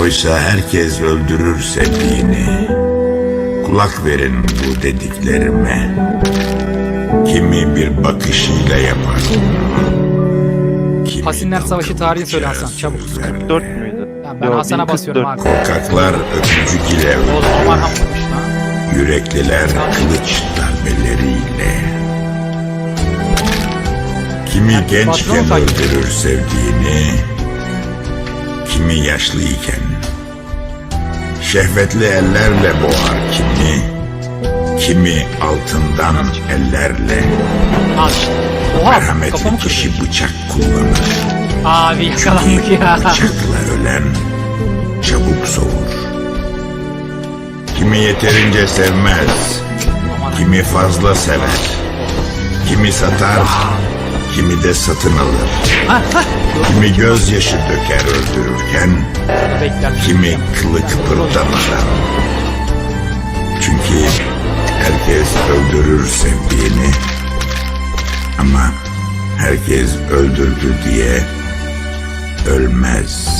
Oysa herkes öldürür sevdiğini. Kulak verin bu dediklerime. Kimi bir bakışıyla yapar. Kimi Hasinler Savaşı tarihi söyle Hasan, çabuk. sözlerle. 4 müydü? Ya ben Yo, Hasan'a 1044. basıyorum abi. Korkaklar öpücük ile Oğlum öldürür. aman hamurmuş lan. Yürekliler kılıç darbeleriyle. Kimi gençken öldürür sevdiğini, kimi yaşlıyken. Şehvetli ellerle boğar kimi, kimi altından ellerle. Merhametli kişi bıçak kullanır. Abi yakalandık ya. Bıçakla ölen çabuk soğur. Kimi yeterince sevmez, kimi fazla sever. Kimi satar, kimi de satın alır. Kimi gözyaşı döker öldürürken, kimi kılı kıpırdamadan. Çünkü herkes öldürür sevdiğini. Ama herkes öldürdü diye ölmez.